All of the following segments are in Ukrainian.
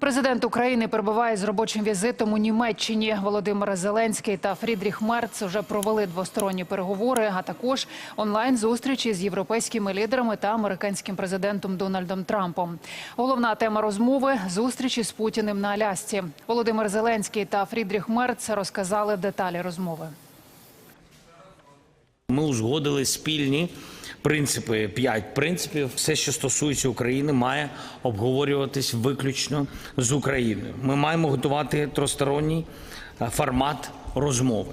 Президент України перебуває з робочим візитом у Німеччині. Володимир Зеленський та Фрідріх Мерц вже провели двосторонні переговори, а також онлайн зустрічі з європейськими лідерами та американським президентом Дональдом Трампом. Головна тема розмови зустрічі з Путіним на Алясці. Володимир Зеленський та Фрідріх Мерц розказали деталі розмови. Ми узгодили спільні принципи, п'ять принципів. Все, що стосується України, має обговорюватись виключно з Україною. Ми маємо готувати тросторонній е, формат розмови.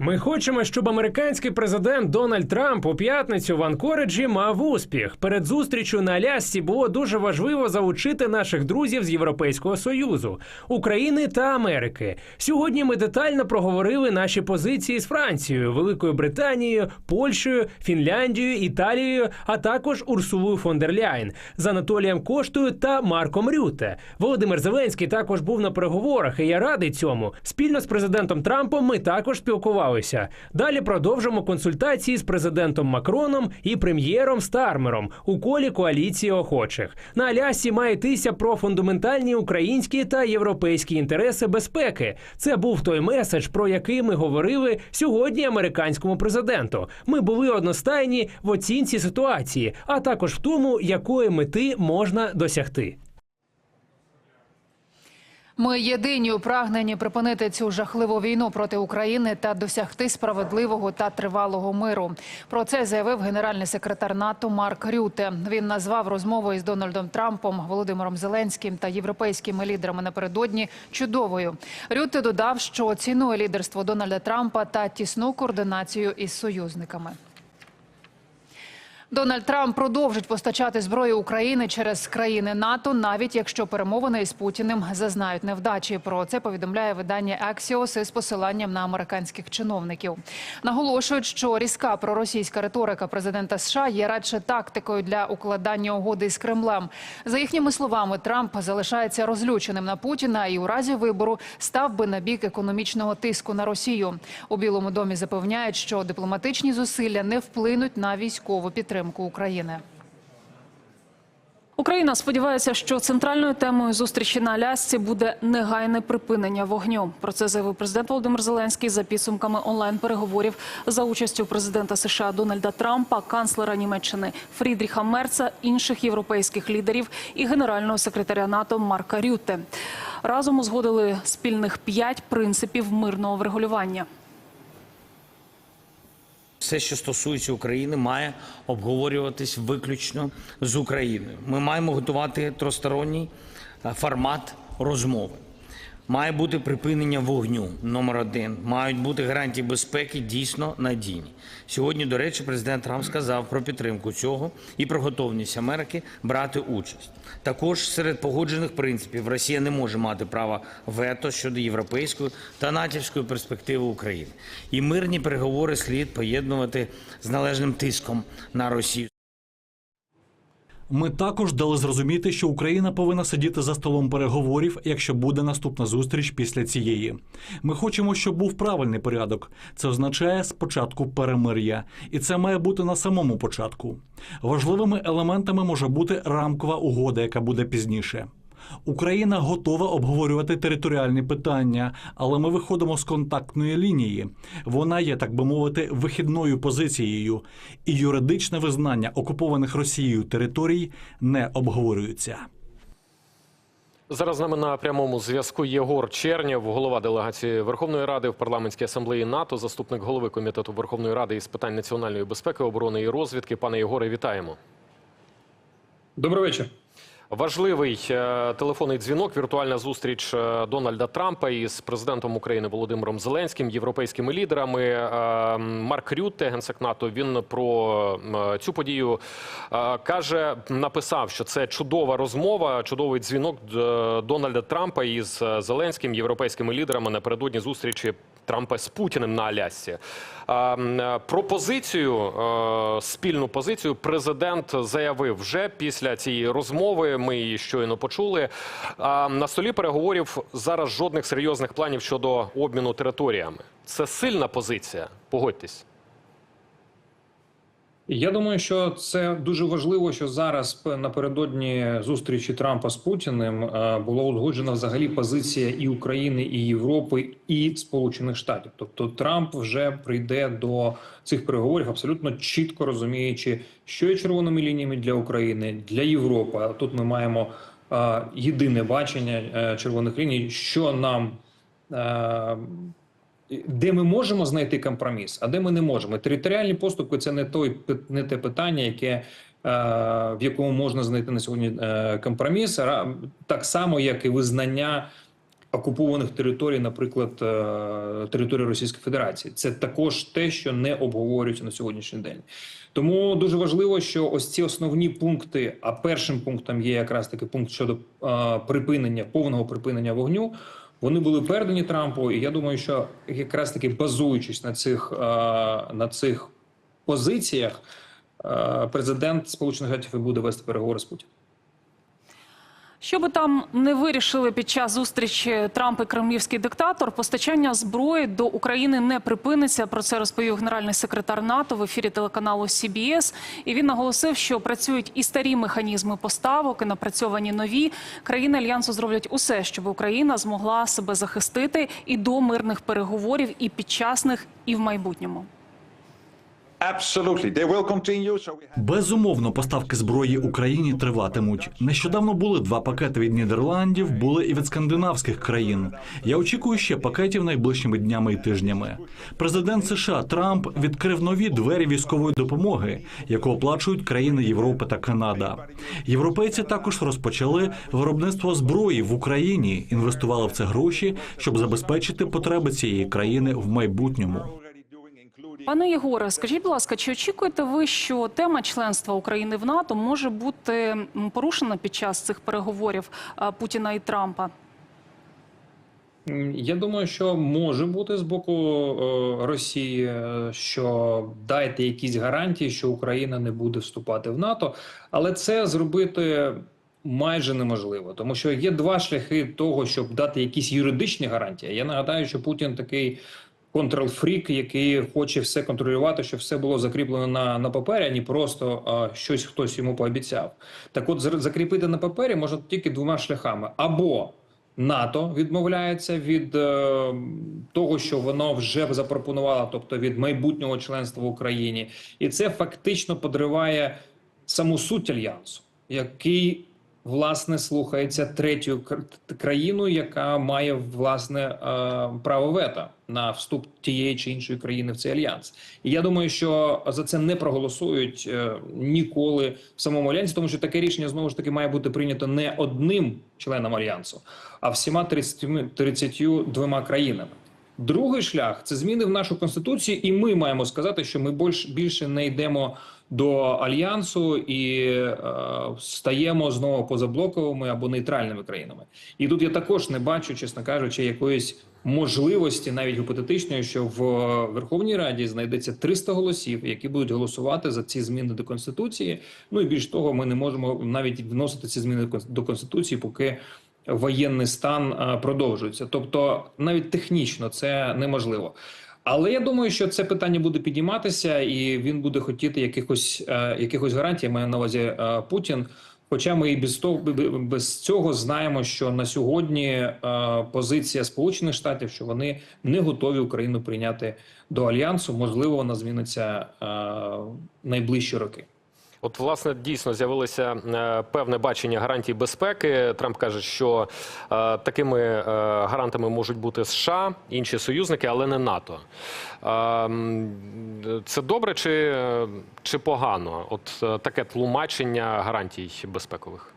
Ми хочемо, щоб американський президент Дональд Трамп у п'ятницю в Анкориджі мав успіх. Перед зустрічю на Алясці було дуже важливо залучити наших друзів з Європейського союзу, України та Америки. Сьогодні ми детально проговорили наші позиції з Францією, Великою Британією, Польщею, Фінляндією, Італією, а також Урсулою фон дер Ляйн, з Анатолієм Коштою та Марком Рюте. Володимир Зеленський також був на переговорах, і я радий цьому. Спільно з президентом Трампом ми також спілкувалися. Далі продовжимо консультації з президентом Макроном і прем'єром Стармером у колі коаліції охочих. На Алясці має йтися про фундаментальні українські та європейські інтереси безпеки. Це був той меседж, про який ми говорили сьогодні американському президенту. Ми були одностайні в оцінці ситуації, а також в тому, якої мети можна досягти. Ми єдині у прагненні припинити цю жахливу війну проти України та досягти справедливого та тривалого миру. Про це заявив генеральний секретар НАТО Марк Рюте. Він назвав розмову із Дональдом Трампом, Володимиром Зеленським та європейськими лідерами напередодні чудовою. Рюте додав, що цінує лідерство Дональда Трампа та тісну координацію із союзниками. Дональд Трамп продовжить постачати зброю України через країни НАТО, навіть якщо перемовини із Путіним зазнають невдачі. Про це повідомляє видання Axios із посиланням на американських чиновників. Наголошують, що різка проросійська риторика президента США є радше тактикою для укладання угоди з Кремлем. За їхніми словами, Трамп залишається розлюченим на Путіна і у разі вибору став би на бік економічного тиску на Росію. У Білому домі запевняють, що дипломатичні зусилля не вплинуть на військову підтримку України. Україна сподівається, що центральною темою зустрічі на Алясці буде негайне припинення вогню. Про це заявив президент Володимир Зеленський за підсумками онлайн-переговорів за участю президента США Дональда Трампа, канцлера Німеччини Фрідріха Мерца, інших європейських лідерів і генерального секретаря НАТО Марка Рюте. Разом узгодили спільних п'ять принципів мирного врегулювання. Все, що стосується України, має обговорюватись виключно з Україною. Ми маємо готувати тросторонній е, формат розмови. Має бути припинення вогню номер один. Мають бути гарантії безпеки дійсно надійні. Сьогодні, до речі, президент Трамп сказав про підтримку цього і про готовність Америки брати участь. Також серед погоджених принципів Росія не може мати права вето щодо європейської та натівської перспективи України. І мирні переговори слід поєднувати з належним тиском на Росію. Ми також дали зрозуміти, що Україна повинна сидіти за столом переговорів, якщо буде наступна зустріч після цієї. Ми хочемо, щоб був правильний порядок. Це означає спочатку перемир'я, і це має бути на самому початку. Важливими елементами може бути рамкова угода, яка буде пізніше. Україна готова обговорювати територіальні питання, але ми виходимо з контактної лінії. Вона є, так би мовити, вихідною позицією, і юридичне визнання окупованих Росією територій не обговорюється. Зараз з нами на прямому зв'язку Єгор Чернєв, голова делегації Верховної Ради в парламентській асамблеї НАТО, заступник голови комітету Верховної Ради із питань національної безпеки, оборони і розвідки. Пане Єгоре, вітаємо. Добрий вечір. Важливий е, телефонний дзвінок, віртуальна зустріч е, Дональда Трампа із президентом України Володимиром Зеленським, європейськими лідерами. Е, Марк Рютте, генсек НАТО, він про цю подію каже, написав, що це чудова розмова, чудовий дзвінок Дональда Трампа із Зеленським, європейськими лідерами напередодні зустрічі Трампа з Путіним на Алясці. Про позицію, спільну позицію, президент заявив вже після цієї розмови. Ми її щойно почули. А на столі переговорів зараз жодних серйозних планів щодо обміну територіями. Це сильна позиція. Погодьтесь. Я думаю, що це дуже важливо, що зараз напередодні зустрічі Трампа з Путіним е, була узгоджена взагалі позиція і України, і Європи, і Сполучених Штатів. Тобто Трамп вже прийде до цих переговорів абсолютно чітко розуміючи, що є червоними лініями для України, для Європи. Тут ми маємо е, єдине бачення е, червоних ліній, що нам. Де ми можемо знайти компроміс, а де ми не можемо. Територіальні поступки це не той не те питання, яке е, в якому можна знайти на сьогодні е, компроміс, так само як і визнання окупованих територій, наприклад, е, території Російської Федерації. Це також те, що не обговорюється на сьогоднішній день. Тому дуже важливо, що ось ці основні пункти. А першим пунктом є якраз таки пункт щодо припинення повного припинення вогню. Вони були передані Трампу, і я думаю, що якраз таки базуючись на цих е, на цих позиціях, е, президент Сполучених Штатів буде вести переговори з Путіним. Що би там не вирішили під час зустрічі Трамп і кремлівський диктатор, постачання зброї до України не припиниться. Про це розповів генеральний секретар НАТО в ефірі телеканалу CBS. І він наголосив, що працюють і старі механізми поставок, і напрацьовані нові. Країни альянсу зроблять усе, щоб Україна змогла себе захистити і до мирних переговорів, і під час них, і в майбутньому. Безумовно, поставки зброї Україні триватимуть. Нещодавно були два пакети від Нідерландів, були і від скандинавських країн. Я очікую ще пакетів найближчими днями і тижнями. Президент США Трамп відкрив нові двері військової допомоги, яку оплачують країни Європи та Канада. Європейці також розпочали виробництво зброї в Україні, інвестували в це гроші, щоб забезпечити потреби цієї країни в майбутньому. Пане Єгоре, скажіть, будь ласка, чи очікуєте ви, що тема членства України в НАТО може бути порушена під час цих переговорів Путіна і Трампа? Я думаю, що може бути з боку е, Росії, е, що дайте якісь гарантії, що Україна не буде вступати в НАТО, але це зробити майже неможливо, тому що є два шляхи того, щоб дати якісь юридичні гарантії. Я нагадаю, що Путін такий. Контрол-фрік, який хоче все контролювати, щоб все було закріплено на, на папері, а не просто а, щось хтось йому пообіцяв. Так, от закріпити на папері можна тільки двома шляхами: або НАТО відмовляється від е, того, що воно вже запропонувало, тобто від майбутнього членства в Україні, і це фактично подриває саму суть альянсу, який власне слухається третьою кр- країною, яка має власне е, право вето на вступ тієї чи іншої країни в цей альянс. І я думаю, що за це не проголосують е, ніколи в самому альянсі, тому що таке рішення знову ж таки має бути прийнято не одним членом альянсу, а всіма 30, 32 країнами. Другий шлях це зміни в нашу конституцію, і ми маємо сказати, що ми більш, більше не йдемо до альянсу і е, стаємо знову позаблоковими або нейтральними країнами. І тут я також не бачу, чесно кажучи, якоїсь можливості, навіть гіпотетичної, що в Верховній Раді знайдеться 300 голосів, які будуть голосувати за ці зміни до конституції. Ну і більш того, ми не можемо навіть вносити ці зміни до конституції, поки воєнний стан е, продовжується. Тобто, навіть технічно це неможливо. Але я думаю, що це питання буде підійматися, і він буде хотіти якихось е, якихось гарантій. Маю на увазі е, Путін. Хоча ми і без того без цього знаємо, що на сьогодні е, позиція Сполучених Штатів, що вони не готові Україну прийняти до альянсу. Можливо, вона зміниться найближчі роки. От, власне, дійсно з'явилося е, певне бачення гарантій безпеки. Трамп каже, що е, такими е, гарантами можуть бути США, інші союзники, але не НАТО. Е, це добре чи, чи погано? От е, таке тлумачення гарантій безпекових.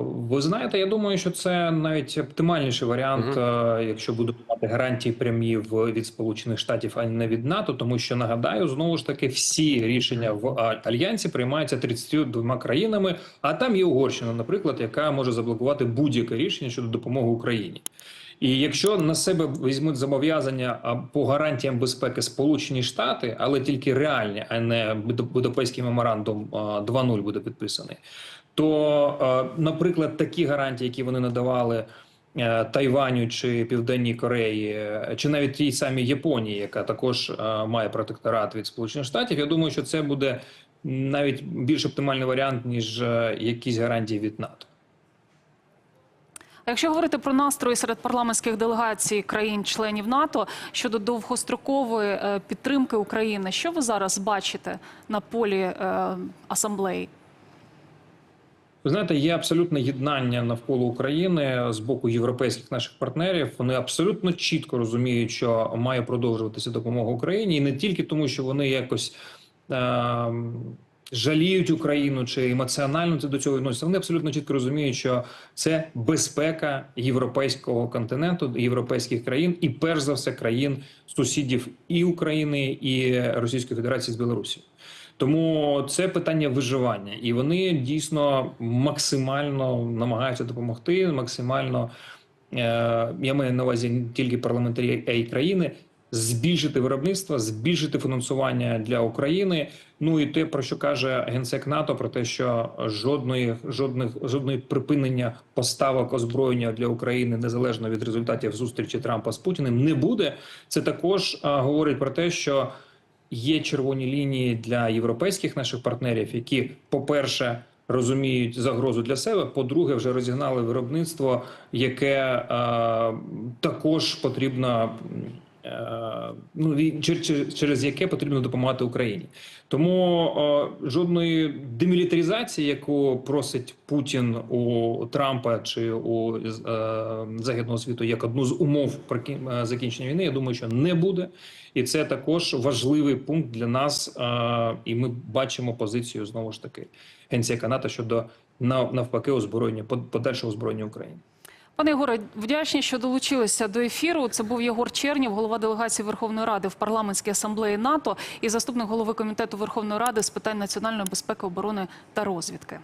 Ви знаєте, я думаю, що це навіть оптимальніший варіант, е, якщо будуть мати гарантії прямі в від Сполучених Штатів, а не від НАТО, тому що нагадаю, знову ж таки, всі рішення в альянсі приймаються 32 країнами. А там є Угорщина, наприклад, яка може заблокувати будь-яке рішення щодо допомоги Україні. І якщо на себе візьмуть зобов'язання по гарантіям безпеки Сполучені Штати, але тільки реальні, а не Буд- Будапештський меморандум а, 2.0 буде підписаний, то, е, наприклад, такі гарантії, які вони надавали е, Тайваню чи Південній Кореї, е, чи навіть тій самій Японії, яка також має протекторат від Сполучених Штатів, я думаю, що це буде навіть більш оптимальний варіант ніж якісь гарантії від НАТО. Якщо говорити про настрої серед парламентських делегацій країн-членів НАТО щодо довгострокової підтримки України, що ви зараз бачите на полі асамблеї? Ви знаєте, є абсолютне єднання навколо України з боку європейських наших партнерів. Вони абсолютно чітко розуміють, що має продовжуватися допомога Україні, і не тільки тому, що вони якось е- жаліють Україну чи емоціонально це до цього відносяться. Вони абсолютно чітко розуміють, що це безпека європейського континенту, європейських країн, і перш за все країн сусідів і України, і Російської Федерації з Білорусі. Тому це питання виживання, і вони дійсно максимально намагаються допомогти. Максимально е, я маю на увазі не тільки парламентарі, а й країни. Збільшити виробництво, збільшити фінансування для України. Ну і те, про що каже генсек НАТО, про те, що жодної жодних жодної припинення поставок озброєння для України незалежно від результатів зустрічі Трампа з Путіним не буде. Це також а, говорить про те, що є червоні лінії для європейських наших партнерів, які, по-перше, розуміють загрозу для себе. По-друге, вже розігнали виробництво, яке е, також потрібно. Е, Ну, і чер- чер- через яке потрібно допомагати Україні, тому е, жодної демілітаризації, яку просить Путін у Трампа чи у е, західного світу як одну з умов закінчення війни, я думаю, що не буде, і це також важливий пункт для нас. І ми бачимо позицію знову ж таки генсека НАТО щодо навпаки озброєння под- подальшого озброєння України. Пане Єгоре, вдячні, що долучилися до ефіру. Це був Єгор Чернів, голова делегації Верховної Ради в парламентській асамблеї НАТО і заступник голови комітету Верховної Ради з питань національної безпеки, оборони та розвідки.